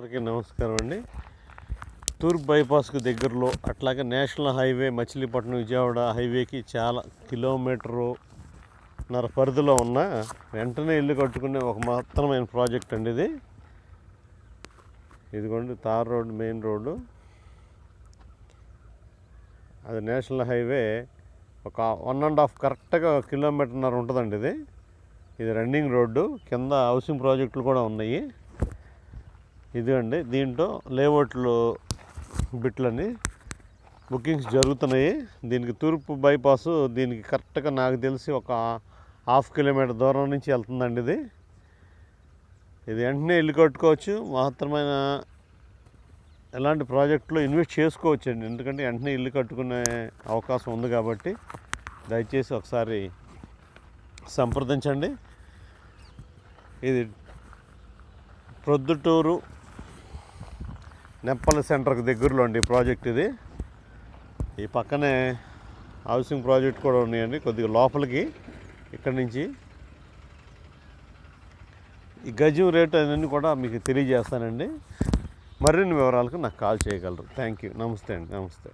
అందరికీ నమస్కారం అండి. తూర్పు బైపాస్కు దగ్గరలో అట్లాగే నేషనల్ హైవే మచిలీపట్నం విజయవాడ హైవేకి చాలా కిలోమీటరు నర పరిధిలో ఉన్న వెంటనే ఇల్లు కట్టుకునే ఒక మాత్రమైన ప్రాజెక్ట్ అండి ఇది. ఇదిగోండి తార్ రోడ్ మెయిన్ రోడ్డు. అది నేషనల్ హైవే ఒక వన్ అండ్ హాఫ్ కరెక్ట్గా కిలోమీటర్న్నర ఉంటుందండి ఇది. ఇది రన్నింగ్ రోడ్డు కింద హౌసింగ్ ప్రాజెక్టులు కూడా ఉన్నాయి. ఇది అండి దీంట్లో లేఅవుట్లు బిట్లని బుకింగ్స్ జరుగుతున్నాయి. దీనికి తూర్పు బైపాస్ దీనికి కరెక్ట్గా నాకు తెలిసి ఒక హాఫ్ కిలోమీటర్ దూరం నుంచి వెళ్తుందండి ఇది. ఇది వెంటనే ఇల్లు కట్టుకోవచ్చు. మాత్రమైన ఎలాంటి ప్రాజెక్టులో ఇన్వెస్ట్ చేసుకోవచ్చు అండి ఎందుకంటే వెంటనే ఇల్లు కట్టుకునే అవకాశం ఉంది కాబట్టి దయచేసి ఒకసారి సంప్రదించండి. ఇది ప్రొద్దుటూరు నెప్పల సెంటర్కి దగ్గరలో అండి ప్రాజెక్ట్ ఇది. ఈ పక్కనే హౌసింగ్ ప్రాజెక్ట్ కూడా ఉన్నాయండి కొద్దిగా లోపలికి ఇక్కడి నుంచి. ఈ గజం రేట్ అవన్నీ కూడా మీకు తెలియజేస్తానండి. మరిన్ని వివరాలకు నాకు కాల్ చేయగలరు. Thank you. నమస్తే అండి. నమస్తే.